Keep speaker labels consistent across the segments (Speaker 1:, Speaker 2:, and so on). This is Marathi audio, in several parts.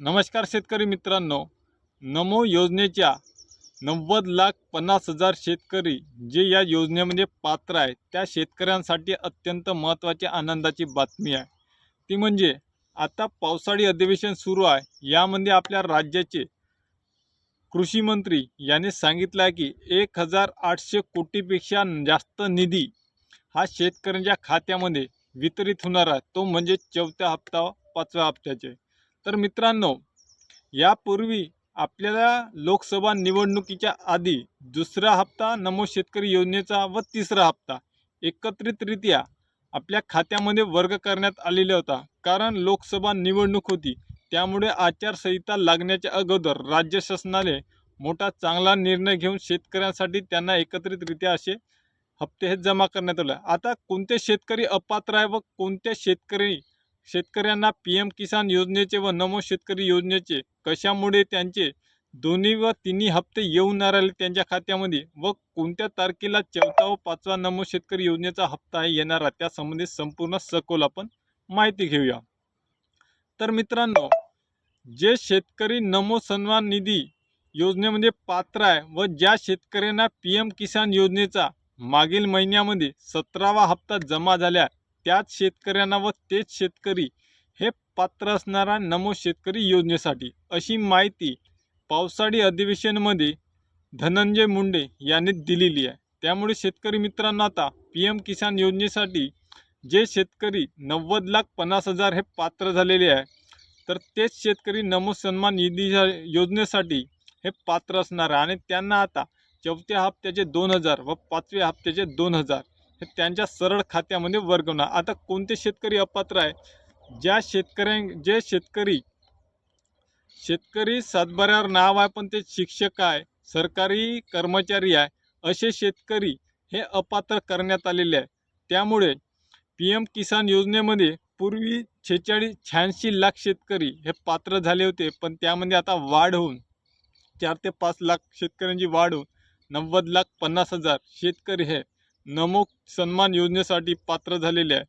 Speaker 1: नमस्कार शेतकरी मित्रांनो. नमो योजनेच्या नव्वद लाख पन्नास हजार शेतकरी जे या योजनेमध्ये पात्र आहे त्या शेतकऱ्यांसाठी अत्यंत महत्त्वाची आनंदाची बातमी आहे. ती म्हणजे आता पावसाळी अधिवेशन सुरू आहे. यामध्ये आपल्या राज्याचे कृषी मंत्री यांनी सांगितलं आहे की एक हजार आठशे कोटीपेक्षा जास्त निधी हा शेतकऱ्यांच्या खात्यामध्ये वितरित होणार आहे. तो म्हणजे चौथ्या हप्ता पाचव्या हप्त्याचे. तर मित्रांनो यापूर्वी आपल्याला लोकसभा निवडणुकीच्या आधी दुसरा हप्ता नमो शेतकरी योजनेचा व तिसरा हप्ता एकत्रितरित्या आपल्या खात्यामध्ये वर्ग करण्यात आलेला होता. कारण लोकसभा निवडणूक होती त्यामुळे आचारसंहिता लागण्याच्या अगोदर राज्य शासनाने मोठा चांगला निर्णय घेऊन शेतकऱ्यांसाठी त्यांना एकत्रितरित्या असे हप्ते हे जमा करण्यात आले. आता कोणते शेतकरी अपात्र आहे व कोणत्या शेतकरी शेतकऱ्यांना पी एम किसान योजनेचे व नमो शेतकरी योजनेचे कशामुळे त्यांचे दोन्ही व तिन्ही हप्ते येऊन नाही राहिले त्यांच्या खात्यामध्ये व कोणत्या तारखेला चौथा व पाचवा नमो शेतकरी योजनेचा हप्ता आहे त्यासंबंधी संपूर्ण सखोल आपण माहिती घेऊया. तर मित्रांनो जे शेतकरी नमो सन्मान निधी योजनेमध्ये पात्र आहे व ज्या शेतकऱ्यांना पी एम किसान योजनेचा मागील महिन्यामध्ये सतरावा हप्ता जमा झाल्या त्याच शेतकऱ्यांना व तेच शेतकरी हे पात्र असणारा नमो शेतकरी योजनेसाठी अशी माहिती पावसाळी अधिवेशनमध्ये धनंजय मुंडे यांनी दिलेली आहे. त्यामुळे शेतकरी मित्रांनो आता पी एम किसान योजनेसाठी जे शेतकरी नव्वद लाख पन्नास हजार हे पात्र झालेले आहे तर तेच शेतकरी नमो सन्मान निधी योजनेसाठी हे पात्र असणार आहे. आणि त्यांना आता चौथ्या हप्त्याचे दोन हजार व पाचव्या हप्त्याचे दोन हजार हे त्यांच्या सरळ खात्यामध्ये वर्गवणार. आता कोणते शेतकरी अपात्र आहे? ज्या शेतकऱ्यां जे शेतकरी शेतकरी सातबाऱ्यावर नाव आहे पण ते शिक्षक आहे सरकारी कर्मचारी आहे असे शेतकरी हे अपात्र करण्यात आलेले आहे त्यामुळे पी एम किसान योजनेमध्ये पूर्वी छेचाळीस शहाऐंशी लाख शेतकरी हे पात्र झाले होते पण त्यामध्ये आता वाढ होऊन चार ते पाच लाख शेतकऱ्यांची वाढ होऊन नव्वद लाख पन्नास हजार शेतकरी हे नमुक सन्मान योजनेसाठी पात्र झालेले आहे.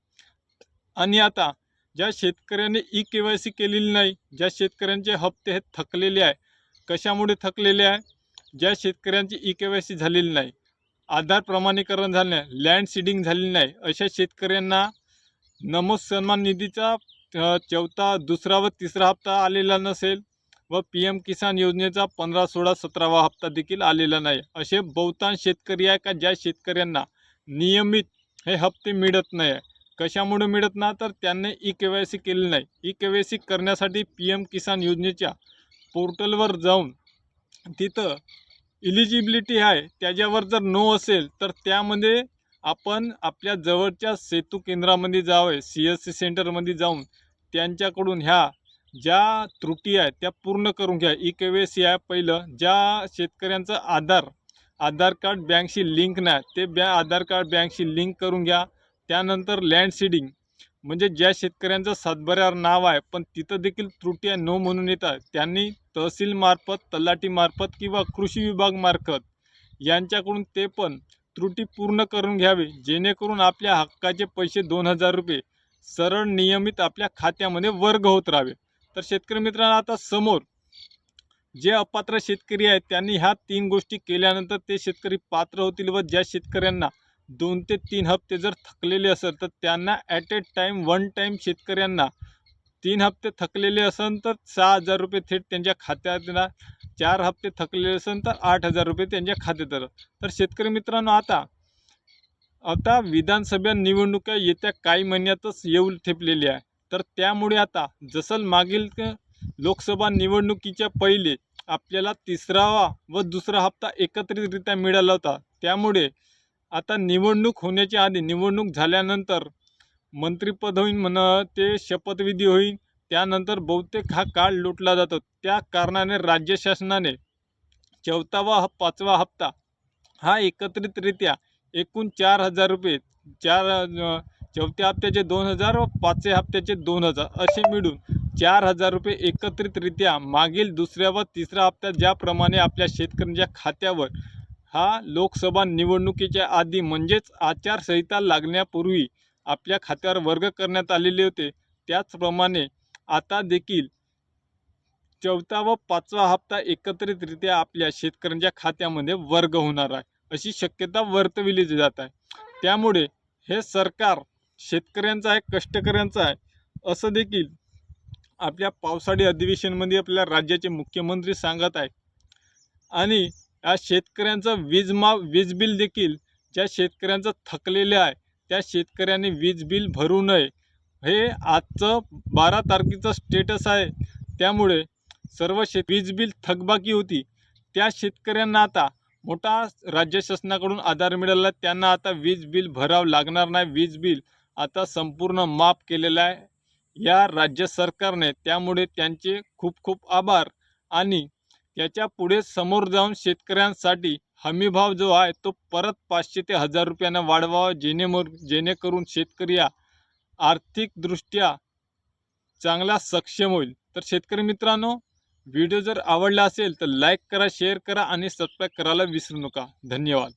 Speaker 1: आणि आता ज्या शेतकऱ्याने ई के वाय सी केलेली नाही ज्या शेतकऱ्यांचे हप्ते हे थकलेले आहे कशामुळे थकलेले आहे? ज्या शेतकऱ्यांची ई के वाय सी झालेली नाही आधार प्रमाणीकरण झाले नाही लँड सीडिंग झालेली नाही अशा शेतकऱ्यांना नमो सन्मान निधीचा चौथा दुसरा व तिसरा हप्ता आलेला नसेल व पी एम किसान योजनेचा पंधरा सोळा सतरावा हप्ता देखील आलेला नाही असे बहुतांश शेतकरी आहे का? ज्या शेतकऱ्यांना नियमित हे हप्ते मिळत नाही. आहे कशामुळे मिळत ना तर त्यांनी ई के वाय सी केली नाही. ई के वाय सी करण्यासाठी पी एम किसान योजनेच्या पोर्टलवर जाऊन तिथं इलिजिबिलिटी आहे त्याच्यावर जर नो असेल तर त्यामध्ये आपण आपल्या जवळच्या सेतू केंद्रामध्ये जावे सी एस सी सेंटरमध्ये जाऊन त्यांच्याकडून ह्या ज्या त्रुटी आहेत त्या पूर्ण करून घ्या. ई के वाय सी आहे पहिलं. ज्या शेतकऱ्यांचं आधार आधार कार्ड बँकशी लिंक नाही ते बॅ आधार कार्ड बँकशी लिंक करून घ्या. त्यानंतर लँड सीडिंग म्हणजे ज्या शेतकऱ्यांचं सातबाऱ्यावर नाव आहे पण तिथं देखील त्रुटी आहे नो म्हणून येतात त्यांनी तहसीलमार्फत तलाटीमार्फत किंवा कृषी विभागमार्फत यांच्याकडून ते पण त्रुटी पूर्ण करून घ्यावे जेणेकरून आपल्या हक्काचे पैसे दोन हजार रुपये सरळ नियमित आपल्या खात्यामध्ये वर्ग होत राहावे. तर शेतकरी मित्रांनो आता समोर जे अपात्र शेतकरी आहेत त्यांनी ह्या तीन गोष्टी केल्यानंतर ते शेतकरी पात्र होतील व ज्या शेतकऱ्यांना दोन ते तीन हप्ते जर थकलेले असेल तर त्यांना at a time one time शेतकऱ्यांना तीन हप्ते थकलेले असेल तर सहा हजार रुपये थेट त्यांच्या खात्यात येणार चार हप्ते थकलेले असेल तर आठ हजार रुपये त्यांच्या खात्यात येणार तर शेतकरी मित्रांनो आता आता विधानसभा निवडणुका येत्या काही महिन्यातच येऊ ठेपलेली आहे तर त्यामुळे आता जसं मागील लोकसभा निवडणुकीच्या पहिले आपल्याला तिसरावा व दुसरा हप्ता एकत्रितरित्या मिळाला होता. त्यामुळे आता निवडणूक होण्याच्या आधी निवडणूक झाल्यानंतर मंत्रिपद होईल म्हण ते शपथविधी होईल त्यानंतर बहुतेक हा काळ लुटला जातो. त्या कारणाने राज्य शासनाने चौथावा हप पाचवा हप्ता हा एकत्रितरित्या एकूण चार हजार रुपये चार चौथ्या हप्त्याचे दोन हजार व पाचव्या हप्त्याचे दोन हजार असे मिळून चार हजार रुपये एकत्रितरित्या मागील दुसऱ्या व तिसऱ्या हप्त्यात ज्याप्रमाणे आपल्या शेतकऱ्यांच्या खात्यावर हा लोकसभा निवडणुकीच्या आधी म्हणजेच आचारसंहिता लागण्यापूर्वी आपल्या खात्यावर वर्ग करण्यात आलेले होते. त्याचप्रमाणे आता देखील चौथा व पाचवा हप्ता एकत्रितरित्या आपल्या शेतकऱ्यांच्या खात्यामध्ये वर्ग होणार आहे अशी शक्यता वर्तविली जात आहे. त्यामुळे हे सरकार शेतकऱ्यांचं आहे कष्टकऱ्यांचं आहे असं देखील आपल्या पावसाळी अधिवेशनमध्ये आपल्या राज्याचे मुख्यमंत्री सांगत आहे. आणि या शेतकऱ्यांचं वीज मा वीज बिल देखील ज्या शेतकऱ्यांचं थकलेलं आहे त्या शेतकऱ्यांनी वीज बिल भरू नये. हे आजचं बारा तारखेचं स्टेटस आहे. त्यामुळे सर्व शेत वीज बिल थकबाकी होती. त्या शेतकऱ्यांना आता मोठा राज्य शासनाकडून आधार मिळाला. त्यांना आता वीज बिल भरावं लागणार नाही. वीज बिल आता संपूर्ण माफ केलेलं आहे. या राज्य सरकारने त्यामुळे त्यांचे खूप खूप आभार आणि त्याच्या पुढे समोर जाऊन शेतकऱ्यांसाठी हमीभाव जो आहे तो परत पाचशे ते हजार रुपयानं वाढवावा जेणेमोर जेणेकरून शेतकरी आर्थिकदृष्ट्या चांगला सक्षम होईल. तर शेतकरी मित्रांनो व्हिडिओ जर आवडला असेल तर लाईक करा शेअर करा आणि सबस्क्राईब करायला विसरू नका. धन्यवाद.